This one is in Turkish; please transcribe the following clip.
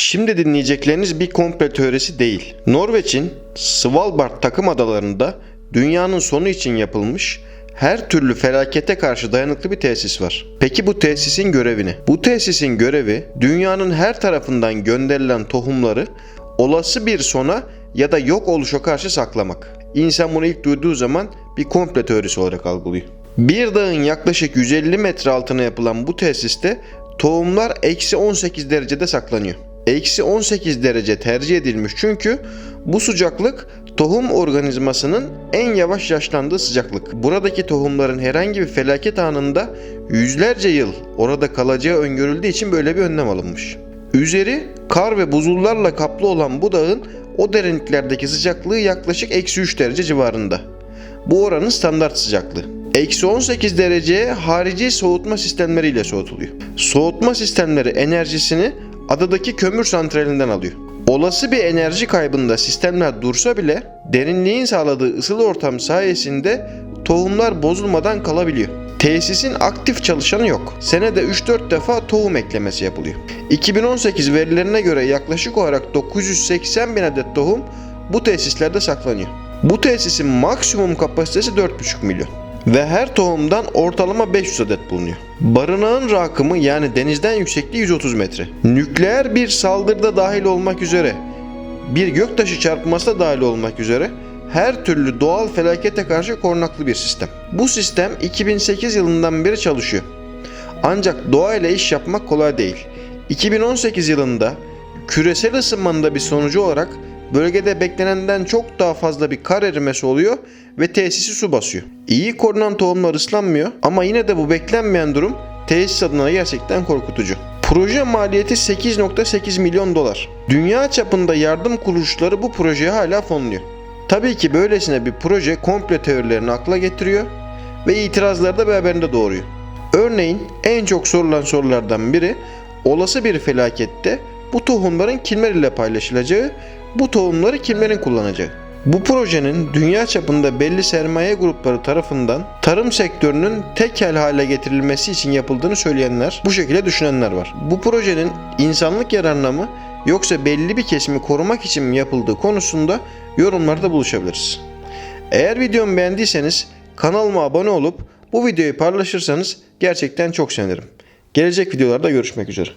Şimdi dinleyecekleriniz bir komple teorisi değil. Norveç'in Svalbard takım adalarında dünyanın sonu için yapılmış her türlü felakete karşı dayanıklı bir tesis var. Peki bu tesisin görevi ne? Bu tesisin görevi dünyanın her tarafından gönderilen tohumları olası bir sona ya da yok oluşa karşı saklamak. İnsan bunu ilk duyduğu zaman bir komple teorisi olarak algılıyor. Bir dağın yaklaşık 150 metre altına yapılan bu tesiste tohumlar eksi 18 derecede saklanıyor. Eksi 18 derece tercih edilmiş çünkü bu sıcaklık tohum organizmasının en yavaş yaşlandığı sıcaklık. Buradaki tohumların herhangi bir felaket anında yüzlerce yıl orada kalacağı öngörüldüğü için böyle bir önlem alınmış. Üzeri kar ve buzullarla kaplı olan bu dağın o derinliklerdeki sıcaklığı yaklaşık eksi 3 derece civarında. Bu oranın standart sıcaklığı. Eksi 18 dereceye harici soğutma sistemleriyle soğutuluyor. Soğutma sistemleri enerjisini adadaki kömür santralinden alıyor. Olası bir enerji kaybında sistemler dursa bile derinliğin sağladığı ısılı ortam sayesinde tohumlar bozulmadan kalabiliyor. Tesisin aktif çalışanı yok. Senede 3-4 defa tohum eklemesi yapılıyor. 2018 verilerine göre yaklaşık olarak 980 bin adet tohum bu tesislerde saklanıyor. Bu tesisin maksimum kapasitesi 4,5 milyon ve her tohumdan ortalama 500 adet bulunuyor. Barınağın rakımı yani denizden yüksekliği 130 metre. Nükleer bir saldırıda dahil olmak üzere bir göktaşı çarpması da dahil olmak üzere her türlü doğal felakete karşı korunaklı bir sistem. Bu sistem 2008 yılından beri çalışıyor. Ancak doğayla iş yapmak kolay değil. 2018 yılında küresel ısınmanın da bir sonucu olarak bölgede beklenenden çok daha fazla bir kar erimesi oluyor ve tesisi su basıyor. İyi korunan tohumlar ıslanmıyor ama yine de bu beklenmeyen durum tesis adına gerçekten korkutucu. Proje maliyeti 8.8 milyon dolar. Dünya çapında yardım kuruluşları bu projeye hala fonluyor. Tabii ki böylesine bir proje komple teorilerini akla getiriyor ve itirazları da beraberinde doğuruyor. Örneğin en çok sorulan sorulardan biri olası bir felakette bu tohumların kimler ile paylaşılacağı, bu tohumları kimlerin kullanacağı. Bu projenin dünya çapında belli sermaye grupları tarafından tarım sektörünün tekel hale getirilmesi için yapıldığını söyleyenler, bu şekilde düşünenler var. Bu projenin insanlık yararına mı yoksa belli bir kesimi korumak için mi yapıldığı konusunda yorumlarda buluşabiliriz. Eğer videomu beğendiyseniz kanalıma abone olup bu videoyu paylaşırsanız gerçekten çok sevinirim. Gelecek videolarda görüşmek üzere.